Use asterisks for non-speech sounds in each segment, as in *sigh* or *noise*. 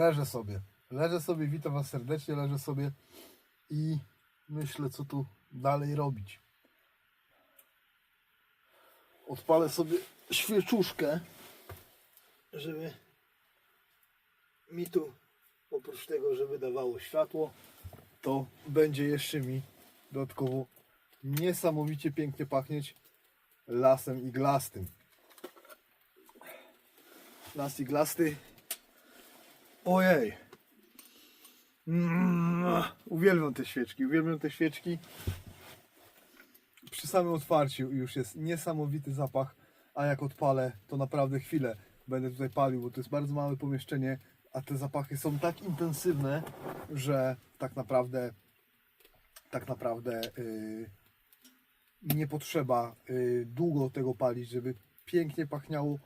leżę sobie. Leżę sobie, witam Was serdecznie, leżę sobie i myślę, co tu dalej robić. Odpalę sobie świeczuszkę, żeby mi tu, oprócz tego, żeby dawało światło, to będzie jeszcze mi dodatkowo niesamowicie pięknie pachnieć lasem iglastym. Las iglasty. Ojej. Mm, uwielbiam te świeczki, uwielbiam te świeczki. Przy samym otwarciu już jest niesamowity zapach, a jak odpalę, to naprawdę chwilę będę tutaj palił, bo to jest bardzo małe pomieszczenie, a te zapachy są tak intensywne, że tak naprawdę tak naprawdę yy, nie potrzeba y, długo tego palić, żeby pięknie pachniało.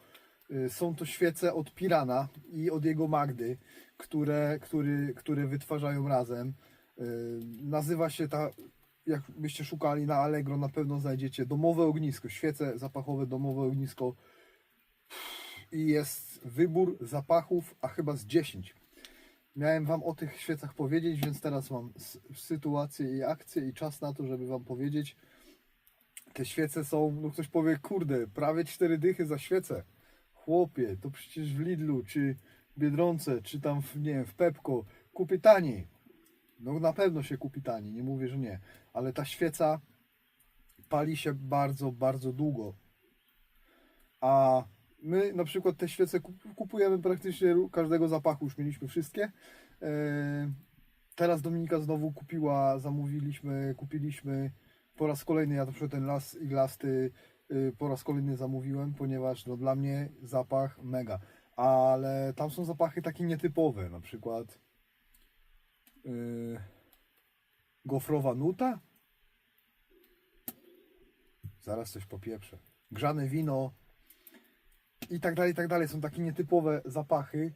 Y, Są to świece od Pirana i od jego Magdy, które, który, które wytwarzają razem. Y, Nazywa się ta, jakbyście szukali na Allegro, na pewno znajdziecie domowe ognisko, świece zapachowe domowe ognisko. I jest wybór zapachów, a chyba z 10. Miałem Wam o tych świecach powiedzieć, więc teraz mam sytuację i akcję i czas na to, żeby Wam powiedzieć, te świece są, no ktoś powie, kurde, prawie cztery dychy za świecę. Chłopie, to przecież w Lidlu, czy Biedronce, czy tam w, nie wiem, w Pepko kupię taniej. No na pewno się kupi taniej, nie mówię, że nie. Ale ta świeca pali się bardzo, bardzo długo. A my na przykład te świece kup- kupujemy praktycznie każdego zapachu, już mieliśmy wszystkie. E, Teraz Dominika znowu kupiła, zamówiliśmy, kupiliśmy po raz kolejny, ja na przykład ten las iglasty po raz kolejny zamówiłem, ponieważ no, dla mnie zapach mega. Ale tam są zapachy takie nietypowe, na przykład yy, gofrowa nuta. Zaraz coś popieprzę. Grzane wino i tak dalej, i tak dalej. Są takie nietypowe zapachy,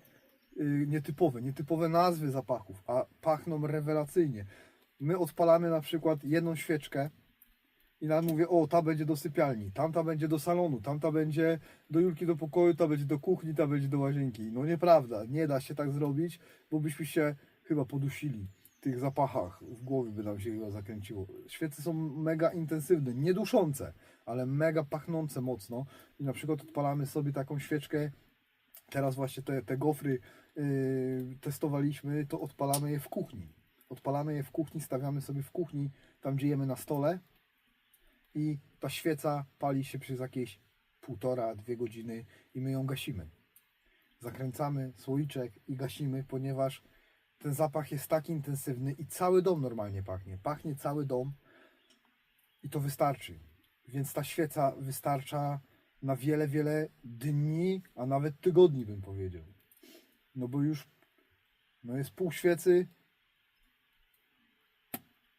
yy, nietypowe, nietypowe nazwy zapachów, a pachną rewelacyjnie. My odpalamy na przykład jedną świeczkę i nam mówię, o, ta będzie do sypialni, tamta będzie do salonu, tamta będzie do Julki do pokoju, ta będzie do kuchni, ta będzie do łazienki. No nieprawda, nie da się tak zrobić, bo byśmy się chyba podusili w tych zapachach, w głowie by nam się chyba zakręciło. Świece są mega intensywne, nie duszące, ale mega pachnące mocno i na przykład odpalamy sobie taką świeczkę, teraz właśnie te, te gofry yy, testowaliśmy, to odpalamy je w kuchni. Odpalamy je w kuchni, stawiamy sobie w kuchni, tam gdzie jemy na stole i ta świeca pali się przez jakieś półtora, dwie godziny i my ją gasimy. Zakręcamy słoiczek i gasimy, ponieważ ten zapach jest tak intensywny i cały dom normalnie pachnie. Pachnie cały dom i to wystarczy. Więc ta świeca wystarcza na wiele, wiele dni, a nawet tygodni bym powiedział. No bo już no jest pół świecy,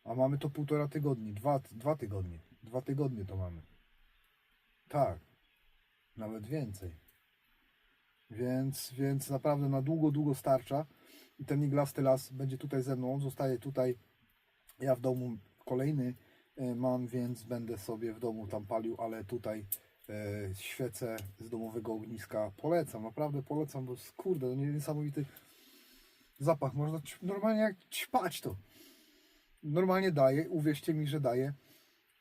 a mamy to półtora tygodni, dwa, dwa tygodnie. Dwa tygodnie to mamy. Tak. Nawet więcej. Więc, więc naprawdę na długo, długo starcza. I ten iglasty las będzie tutaj ze mną. On zostaje tutaj. Ja w domu kolejny e, mam, więc będę sobie w domu tam palił, ale tutaj e, świecę z domowego ogniska polecam. Naprawdę polecam, bo kurde, niesamowity zapach. Można normalnie jak ćpać to normalnie daje, uwierzcie mi, że daje.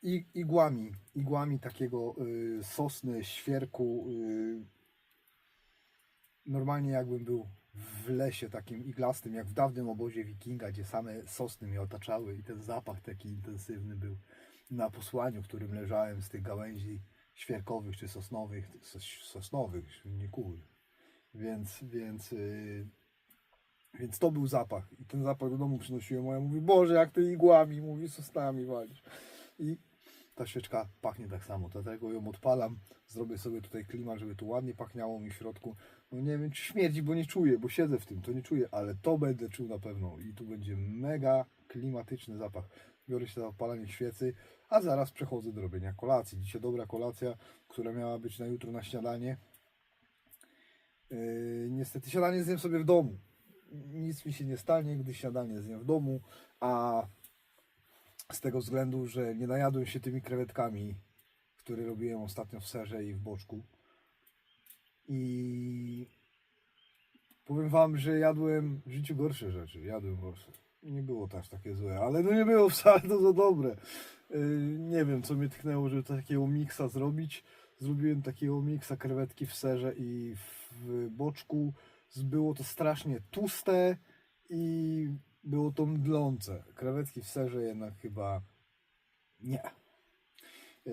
I igłami, igłami takiego y, sosny, świerku. Y, normalnie jakbym był w lesie takim iglastym, jak w dawnym obozie wikinga, gdzie same sosny mnie otaczały i ten zapach taki intensywny był na posłaniu, którym leżałem z tych gałęzi świerkowych czy sosnowych, sos- sosnowych, nie kuły. Więc, więc y, więc to był zapach. I ten zapach do domu przynosiłem. Moja mówi, Boże, jak ty igłami, mówi, sosnami walisz. I ta świeczka pachnie tak samo. Dlatego ją odpalam. Zrobię sobie tutaj klimat, żeby tu ładnie pachniało mi w środku. No nie wiem, czy śmierdzi, bo nie czuję, bo siedzę w tym, to nie czuję, ale to będę czuł na pewno. I tu będzie mega klimatyczny zapach. Biorę się za odpalanie świecy, a zaraz przechodzę do robienia kolacji. Dzisiaj dobra kolacja, która miała być na jutro na śniadanie. Yy, niestety śniadanie zjem sobie w domu nic mi się nie stanie, gdy śniadanie zjem w domu, a z tego względu, że nie najadłem się tymi krewetkami, które robiłem ostatnio w serze i w boczku. I Powiem wam, że jadłem w życiu gorsze rzeczy. Jadłem gorsze. Nie było to aż takie złe, ale no nie było wcale to za dobre. Yy, nie wiem, co mnie tknęło, żeby takiego miksa zrobić. Zrobiłem takiego miksa krewetki w serze i w boczku. Było to strasznie tłuste i było to mdlące. Krewetki w serze jednak chyba nie.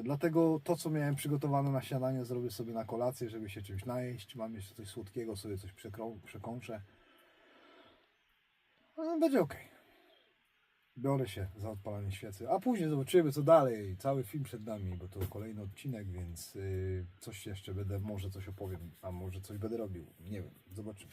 Dlatego to, co miałem przygotowane na śniadanie, zrobię sobie na kolację, żeby się czymś najeść. Mam jeszcze coś słodkiego, sobie coś przekączę. No, będzie ok. Biorę się za odpalanie świecy, a później zobaczymy, co dalej. Cały film przed nami, bo to kolejny odcinek, więc yy, coś jeszcze będę, może coś opowiem, a może coś będę robił. Nie wiem, zobaczymy.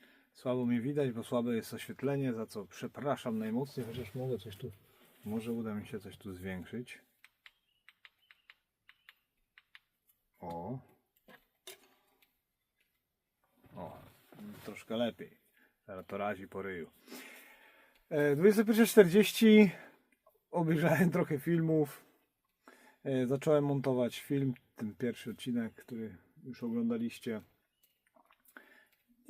Słabo mnie widać, bo słabe jest oświetlenie, za co przepraszam najmocniej, chociaż mogę coś tu, może uda mi się coś tu zwiększyć. O. O, troszkę lepiej. Teraz to razi po ryju. E, 21.40 obejrzałem trochę filmów. E, Zacząłem montować film, ten pierwszy odcinek, który już oglądaliście.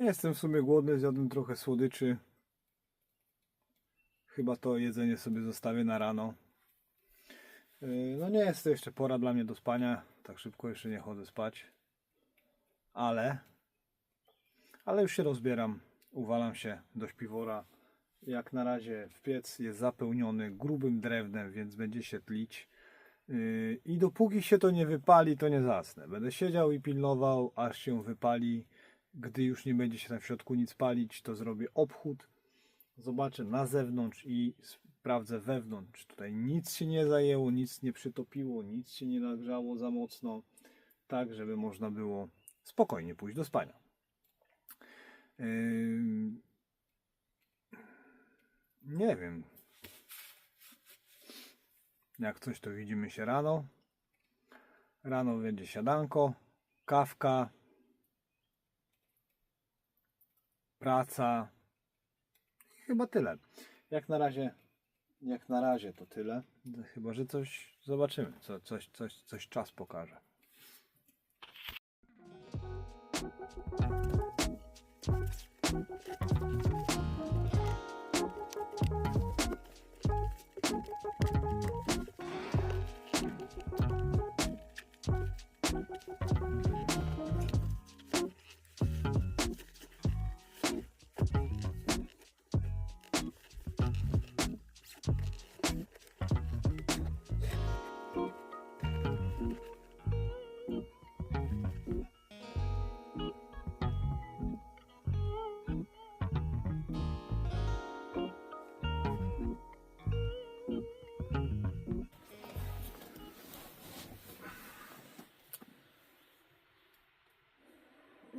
Nie Jestem w sumie głodny, zjadłem trochę słodyczy. Chyba to jedzenie sobie zostawię na rano. Yy, No nie jest to jeszcze pora dla mnie do spania. Tak szybko jeszcze nie chodzę spać. Ale ale już się rozbieram. Uwalam się do śpiwora. Jak na razie w piec jest zapełniony grubym drewnem, więc będzie się tlić. Yy, I dopóki się to nie wypali, to nie zasnę. Będę siedział i pilnował, aż się wypali. Gdy już nie będzie się tam w środku nic palić, to zrobię obchód. Zobaczę na zewnątrz i sprawdzę wewnątrz. Tutaj nic się nie zajęło, nic nie przytopiło, nic się nie nagrzało za mocno. Tak, żeby można było spokojnie pójść do spania. Nie wiem, jak coś, to widzimy się rano. Rano będzie siadanko, kawka, praca. Chyba tyle. Jak na razie, jak na razie to tyle. Chyba, że coś zobaczymy. Co, coś, coś, coś czas pokaże.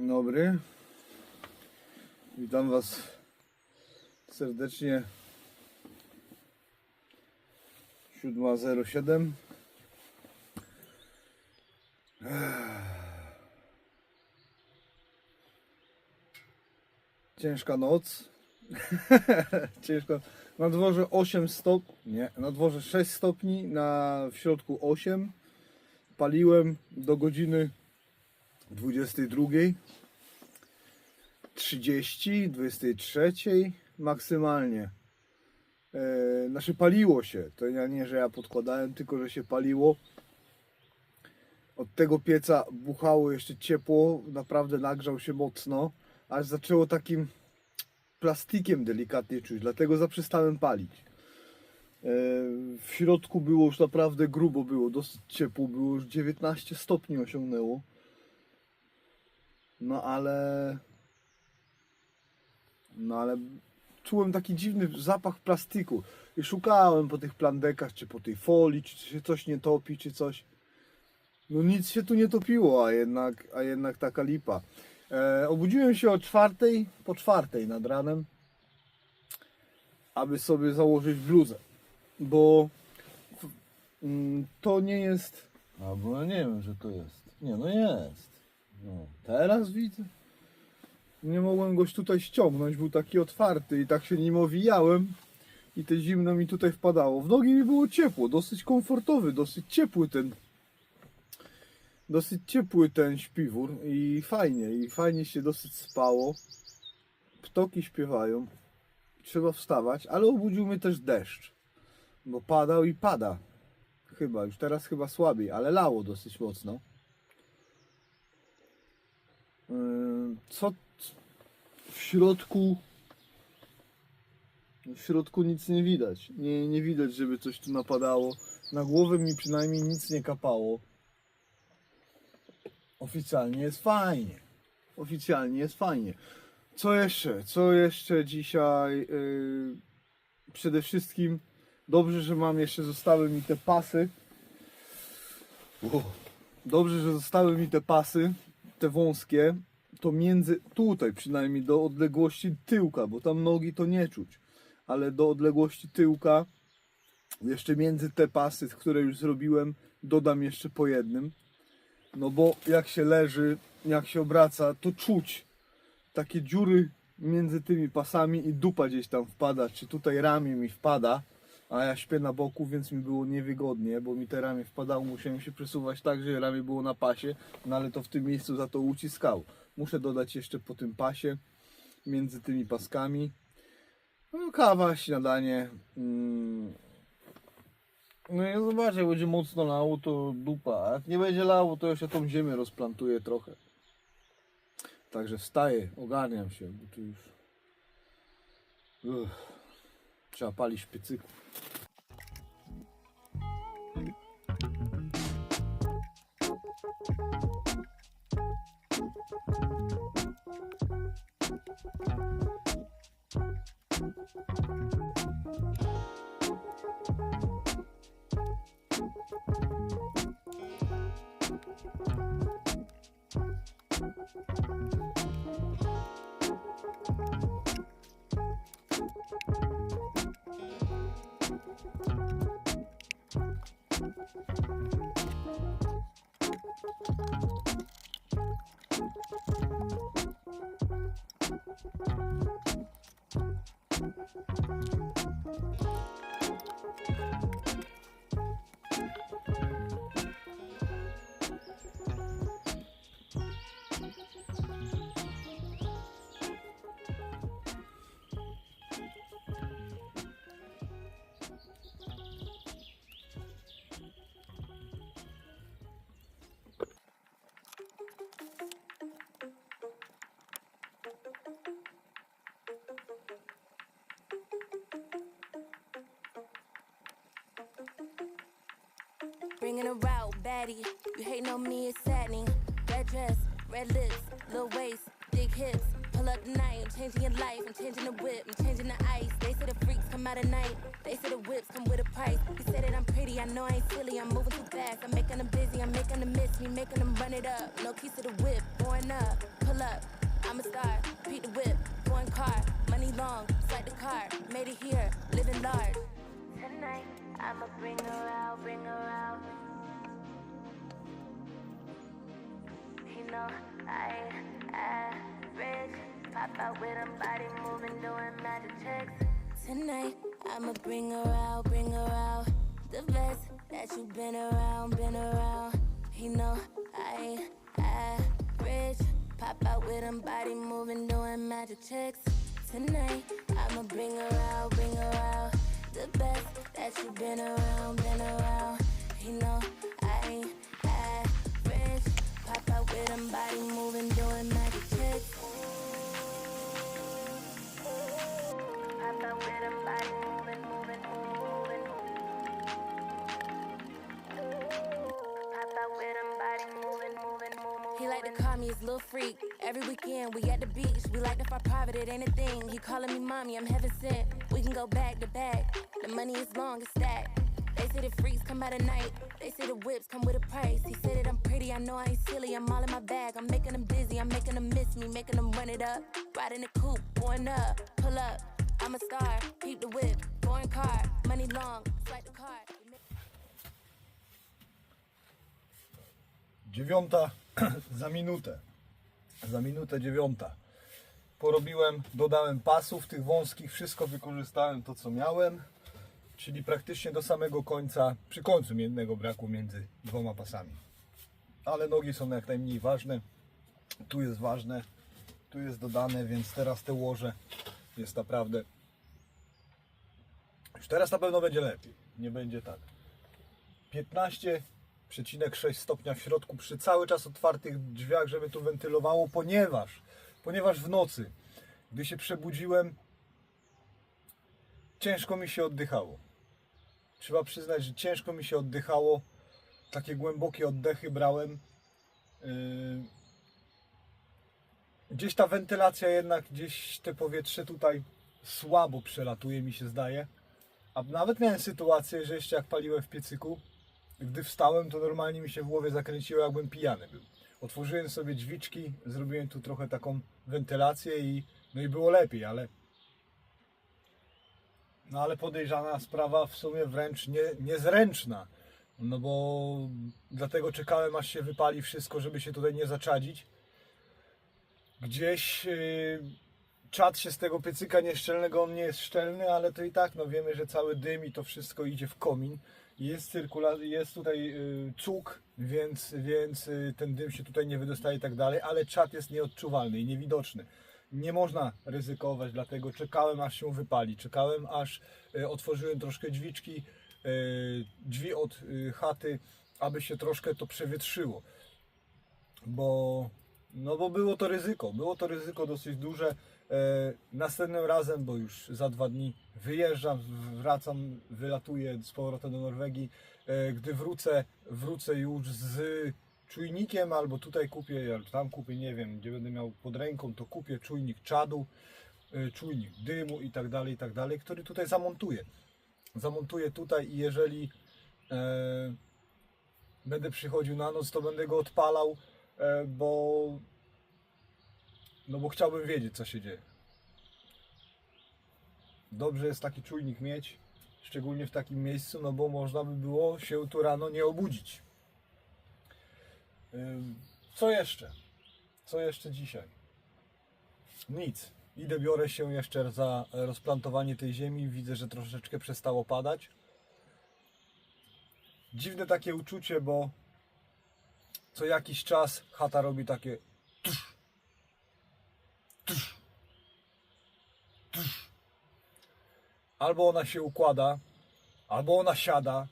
Dobry. Witam Was serdecznie. 7.07. Ciężka noc. *laughs* Ciężko. Na dworze 8 stopni. Nie, na dworze 6 stopni, na w środku 8. Paliłem do godziny 22, 30, 23 maksymalnie. E, znaczy paliło się. To ja nie, że ja podkładałem, tylko że się paliło. Od tego pieca buchało jeszcze ciepło, naprawdę nagrzał się mocno, aż zaczęło takim plastikiem delikatnie czuć, dlatego zaprzestałem palić. E, w środku było już naprawdę grubo, było dosyć ciepło, było już 19 stopni osiągnęło. No ale. No ale czułem taki dziwny zapach plastiku. I szukałem po tych plandekach, czy po tej folii, czy się coś nie topi, czy coś. No nic się tu nie topiło, a jednak, a jednak taka lipa. E, obudziłem się o czwartej, po czwartej nad ranem, aby sobie założyć bluzę, bo mm, to nie jest, albo ja nie wiem, że to jest. Nie, no jest. No, teraz widzę. Nie mogłem goś tutaj ściągnąć, był taki otwarty i tak się nim owijałem i te zimno mi tutaj wpadało. W nogi mi było ciepło, dosyć komfortowy, dosyć ciepły ten dosyć ciepły ten śpiwór i fajnie, i fajnie się dosyć spało. Ptoki śpiewają, trzeba wstawać, ale obudził mnie też deszcz, bo padał i pada. Chyba, już teraz chyba słabiej, ale lało dosyć mocno. Yy, Co w środku? W środku nic nie widać. Nie, nie widać, żeby coś tu napadało. Na głowę mi przynajmniej nic nie kapało. Oficjalnie jest fajnie. Oficjalnie jest fajnie. Co jeszcze? Co jeszcze dzisiaj? Yy, przede wszystkim dobrze, że mam jeszcze, zostały mi te pasy. Dobrze, że zostały mi te pasy, te wąskie. To między, tutaj przynajmniej do odległości tyłka, bo tam nogi to nie czuć. Ale do odległości tyłka, jeszcze między te pasy, które już zrobiłem, dodam jeszcze po jednym. No bo jak się leży, jak się obraca, to czuć takie dziury między tymi pasami i dupa gdzieś tam wpada, czy tutaj ramię mi wpada, a ja śpię na boku, więc mi było niewygodnie, bo mi te ramię wpadało, musiałem się przesuwać tak, że ramię było na pasie, no ale to w tym miejscu za to uciskało. Muszę dodać jeszcze po tym pasie, między tymi paskami. No, kawa, śniadanie. Mm. No i zobaczę, jak będzie mocno lało, to dupa. Jak nie będzie lało, to jeszcze tą ziemię rozplantuję trochę. Także wstaję, ogarniam się, bo tu już... Uff. Trzeba palić w piecyku. Thank you. Bringing her out, baddie. You hating on me, it's saddening. Red dress, red lips, little waist, big hips. Pull up tonight, I'm changing your life. I'm changing the whip, I'm changing the ice. They say the freaks come out at night. They say the whips come with a price. You say that I'm pretty, I know I ain't silly. I'm moving too fast. I'm making them busy, I'm making them miss me, making them run it up. No keys to the whip, going up. Pull up, I'm a star. Beat the whip, foreign car. Money long, swipe the car. Made it here, living large. Tonight, I'ma bring her out, bring her out. Know, I average. Pop out with a body moving, doing magic tricks. Tonight, I'ma bring her out, bring her out. The best that you've been around, been around. You know, I average. Pop out with a body moving, doing magic tricks. Tonight, I'ma bring her out, bring her out. The best that you've been around, been around. You know, I ain't. A body moving, doing magic tricks. He like to call me his little freak. Every weekend we at the beach. We like to fly private, it ain't a thing. He calling me mommy, I'm heaven sent. We can go back to back. The money is long, it's stacked. They say the freaks come out at night. They say the whips come with a price. He said that I'm pretty, I know I ain't silly. I'm all in my bag. I'm making them dizzy. I'm making them miss me, making them run it up. Riding the coupe, going up, pull up. I'm a star. Peep the whip, foreign car, money long, swipe the card. Dziewiąta *clears throat* za minutę. Za minutę dziewiąta. Porobiłem, dodałem pasów tych wąskich, wszystko wykorzystałem to co miałem. Czyli praktycznie do samego końca, przy końcu jednego brakło między dwoma pasami. Ale nogi są jak najmniej ważne. Tu jest ważne, tu jest dodane, więc teraz te łoże jest naprawdę. Już teraz na pewno będzie lepiej. Nie będzie tak. 15,6 stopnia w środku przy cały czas otwartych drzwiach, żeby tu wentylowało, ponieważ, ponieważ w nocy, gdy się przebudziłem, ciężko mi się oddychało. Trzeba przyznać, że ciężko mi się oddychało. Takie głębokie oddechy brałem. Yy, Gdzieś ta wentylacja jednak, gdzieś te powietrze tutaj słabo przelatuje, mi się zdaje. A nawet miałem sytuację, że jeszcze jak paliłem w piecyku, gdy wstałem, to normalnie mi się w głowie zakręciło, jakbym pijany był. Otworzyłem sobie drzwiczki, zrobiłem tu trochę taką wentylację i no i było lepiej, ale no ale podejrzana sprawa w sumie wręcz nie, niezręczna. No bo dlatego czekałem aż się wypali wszystko, żeby się tutaj nie zaczadzić. Gdzieś yy, czad się z tego piecyka nieszczelnego, on nie jest szczelny, ale to i tak no wiemy, że cały dym i to wszystko idzie w komin. Jest cyrkula, jest tutaj y, cuk, więc, więc y, ten dym się tutaj nie wydostaje i tak dalej, ale czad jest nieodczuwalny i niewidoczny. Nie można ryzykować, dlatego czekałem aż się wypali. Czekałem aż y, otworzyłem troszkę drzwiczki, y, drzwi od y, chaty, aby się troszkę to przewietrzyło. Bo, no bo było to ryzyko, było to ryzyko dosyć duże. E, następnym razem, bo już za dwa dni wyjeżdżam, wracam, wylatuję z powrotem do Norwegii. E, gdy wrócę, wrócę już z czujnikiem, albo tutaj kupię, albo tam kupię, nie wiem, gdzie będę miał pod ręką, to kupię czujnik czadu, e, czujnik dymu i tak dalej, i tak dalej, który tutaj zamontuję. Zamontuję tutaj i jeżeli e, będę przychodził na noc, to będę go odpalał, e, bo no bo chciałbym wiedzieć, co się dzieje. Dobrze jest taki czujnik mieć, szczególnie w takim miejscu, no bo można by było się tu rano nie obudzić. Co jeszcze? Co jeszcze dzisiaj? Nic. Idę, biorę się jeszcze za rozplantowanie tej ziemi. Widzę, że troszeczkę przestało padać. Dziwne takie uczucie, bo co jakiś czas chata robi takie albo ona się układa, albo ona siada,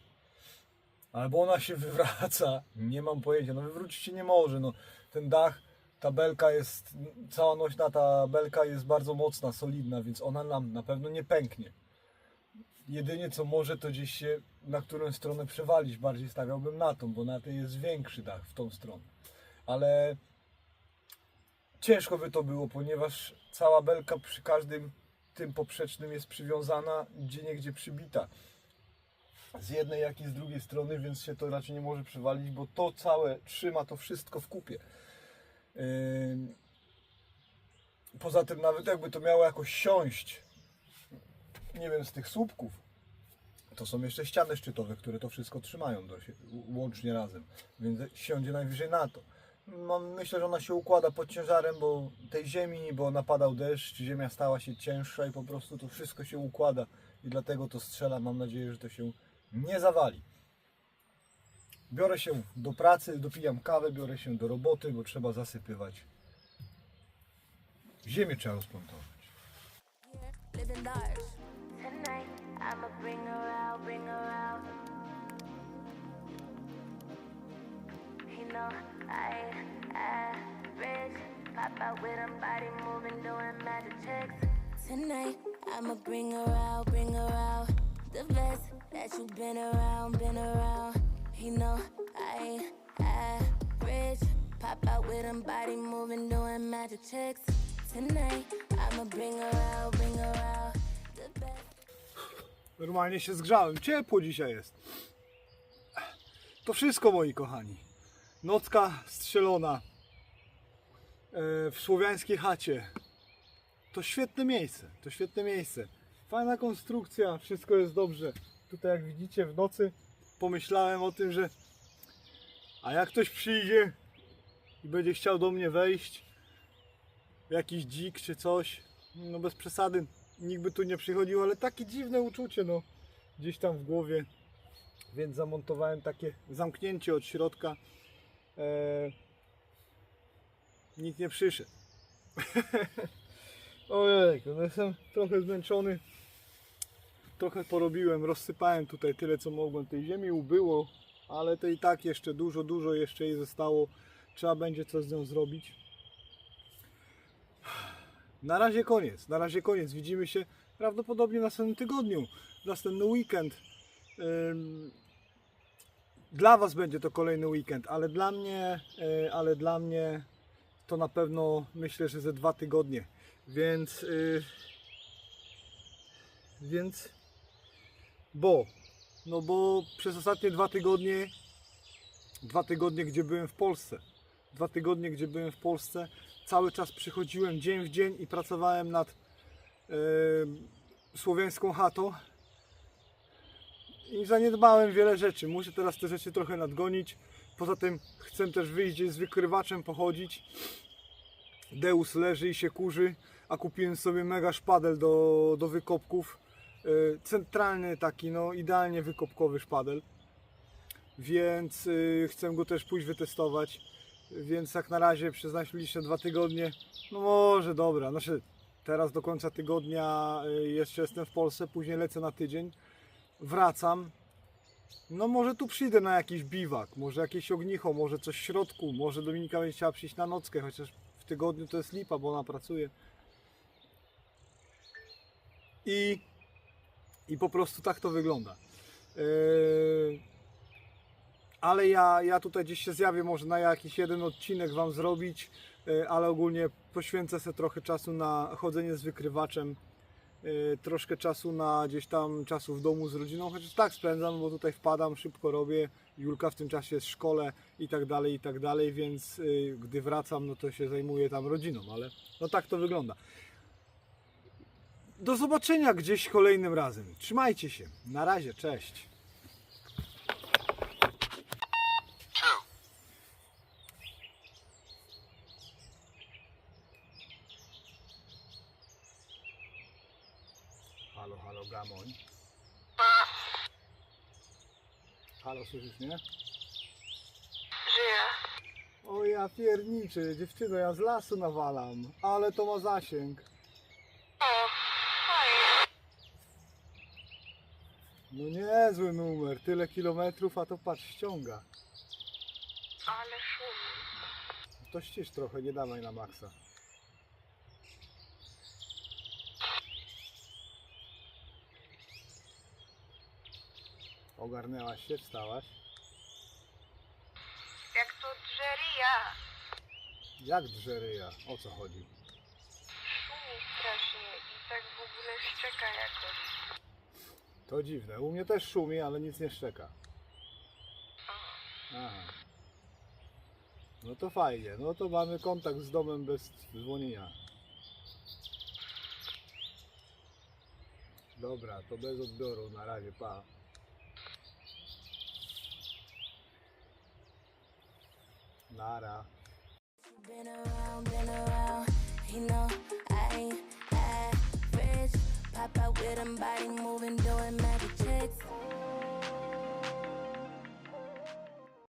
albo ona się wywraca. Nie mam pojęcia. No wywrócić się nie może. No, ten dach, ta belka jest, cała nośna ta belka jest bardzo mocna, solidna, więc ona nam na pewno nie pęknie. Jedynie co może to gdzieś się na którą stronę przewalić. Bardziej stawiałbym na tą, bo na tej jest większy dach w tą stronę. Ale ciężko by to było, ponieważ cała belka przy każdym tym poprzecznym jest przywiązana, gdzie niegdzie przybita. Z jednej jak i z drugiej strony, więc się to raczej nie może przywalić, bo to całe trzyma to wszystko w kupie. Poza tym nawet jakby to miało jakoś siąść, nie wiem, z tych słupków, to są jeszcze ściany szczytowe, które to wszystko trzymają do łącznie razem, więc siądzie najwyżej na to. Myślę, że ona się układa pod ciężarem bo tej ziemi, bo napadał deszcz, ziemia stała się cięższa i po prostu to wszystko się układa i dlatego to strzela. Mam nadzieję, że to się nie zawali. Biorę się do pracy, dopijam kawę, biorę się do roboty, bo trzeba zasypywać. Ziemię trzeba rozplątować. Tonight, I'ma bring her out, bring her out. The best that been around, been around. You know, I ain't average. Pop out with body moving, doing magic tricks. Tonight, I'ma bring her out, bring her out. The best. Normalnie się zgrzałem. Ciepło dzisiaj jest. To wszystko, moi kochani. Nocka strzelona e, w słowiańskiej chacie. To świetne miejsce. To świetne miejsce. Fajna konstrukcja, wszystko jest dobrze. Tutaj, jak widzicie, w nocy pomyślałem o tym, że a jak ktoś przyjdzie i będzie chciał do mnie wejść, jakiś dzik czy coś, no bez przesady, nikt by tu nie przychodził, ale takie dziwne uczucie, no, gdzieś tam w głowie, więc zamontowałem takie zamknięcie od środka. Eee, nikt nie przyszedł. *laughs* Ojej, no jestem trochę zmęczony. Trochę porobiłem, rozsypałem tutaj tyle co mogłem. Tej ziemi ubyło, ale to i tak jeszcze dużo, dużo jeszcze jej zostało. Trzeba będzie coś z nią zrobić. Na razie koniec, na razie koniec. Widzimy się prawdopodobnie w następnym tygodniu, w następny weekend. Dla Was będzie to kolejny weekend, ale dla mnie, e, ale dla mnie to na pewno myślę, że ze dwa tygodnie. Więc, y, więc, bo, no bo przez ostatnie dwa tygodnie, dwa tygodnie, gdzie byłem w Polsce, dwa tygodnie, gdzie byłem w Polsce, cały czas przychodziłem dzień w dzień i pracowałem nad y, słowiańską chatą i zaniedbałem wiele rzeczy. Muszę teraz te rzeczy trochę nadgonić. Poza tym chcę też wyjść z wykrywaczem, pochodzić. Deus leży i się kurzy, a kupiłem sobie mega szpadel do, do wykopków. Y, Centralny taki, no idealnie wykopkowy szpadel. Więc y, chcę go też pójść wytestować. Więc jak na razie przez najbliższe dwa tygodnie, no może dobra, znaczy teraz do końca tygodnia y, jeszcze jestem w Polsce, później lecę na tydzień, wracam. No może tu przyjdę na jakiś biwak, może jakieś ognicho, może coś w środku, może Dominika będzie chciała przyjść na nockę, chociaż w tygodniu to jest lipa, bo ona pracuje. I, i po prostu tak to wygląda. Yy, ale ja, ja tutaj gdzieś się zjawię, może na jakiś jeden odcinek Wam zrobić, yy, ale ogólnie poświęcę sobie trochę czasu na chodzenie z wykrywaczem, yy, troszkę czasu na gdzieś tam czasu w domu z rodziną, chociaż tak spędzam, bo tutaj wpadam, szybko robię, Julka w tym czasie jest w szkole i tak dalej, i tak dalej, więc gdy wracam, no to się zajmuję tam rodziną, ale no tak to wygląda. Do zobaczenia gdzieś kolejnym razem. Trzymajcie się. Na razie, cześć. Halo, halo, gamoń. Halo, słyszysz mnie? Żyję. O ja pierniczy, dziewczyno, ja z lasu nawalam, ale to ma zasięg. O, fajnie. No niezły numer, tyle kilometrów, a to patrz, ściąga. Ale szum. To ścisz trochę, nie dawaj na maksa. Ogarnęłaś się, wstałaś. Jak to drzeria. Jak drzeryja? O co chodzi? Szumi strasznie i tak w ogóle szczeka jakoś. To dziwne. U mnie też szumi, ale nic nie szczeka. Aha. No to fajnie. No to mamy kontakt z domem bez dzwonienia. Dobra, to bez odbioru. Na razie, pa. Nara. Pop out with them body moving, doing magic tricks.